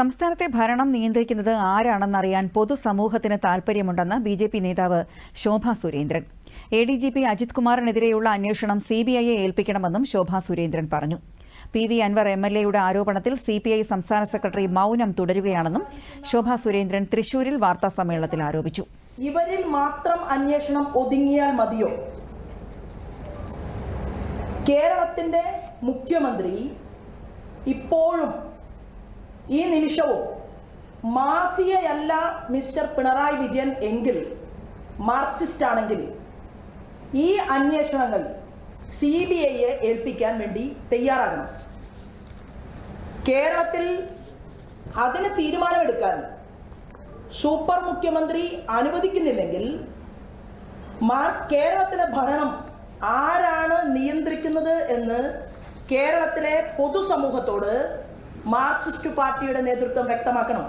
സംസ്ഥാനത്തെ ഭരണം നിയന്ത്രിക്കുന്നത് ആരാണെന്നറിയാൻ പൊതുസമൂഹത്തിന് താൽപര്യമുണ്ടെന്ന് ബി ജെ പി നേതാവ് Shobha Surendran. A D G P Ajith കുമാറിനെതിരെയുള്ള അന്വേഷണം സി ബി ഐയെ ഏൽപ്പിക്കണമെന്നും ശോഭാ സുരേന്ദ്രൻ പറഞ്ഞു. P V Anvar M L എയുടെ ആരോപണത്തിൽ സി പി ഐ സംസ്ഥാന സെക്രട്ടറി മൗനം തുടരുകയാണെന്നും ശോഭാ സുരേന്ദ്രൻ തൃശൂരിൽ വാർത്താസമ്മേളനത്തിൽ ആരോപിച്ചു. ഇവരിൽ മാത്രം അന്വേഷണം ഒതുങ്ങിയാൽ മതിയോ? കേരളത്തിന്റെ മുഖ്യമന്ത്രി ഇപ്പോഴും ഈ നിമിഷവും മാഫിയയല്ല മിസ്റ്റർ പിണറായി വിജയൻ എങ്കിൽ മാർക്സിസ്റ്റ് ആണെങ്കിൽ ഈ അന്വേഷണങ്ങൾ സി ബി ഐയെ ഏൽപ്പിക്കാൻ വേണ്ടി തയ്യാറാകണം. കേരളത്തിൽ അതിന് തീരുമാനമെടുക്കാൻ സൂപ്പർ മുഖ്യമന്ത്രി അനുവദിക്കുന്നില്ലെങ്കിൽ മാർസ് കേരളത്തിലെ ഭരണം ആരാണ് നിയന്ത്രിക്കുന്നത് എന്ന് കേരളത്തിലെ പൊതുസമൂഹത്തോട് മാർക്സിസ്റ്റ് പാർട്ടിയുടെ നേതൃത്വം വ്യക്തമാക്കണം.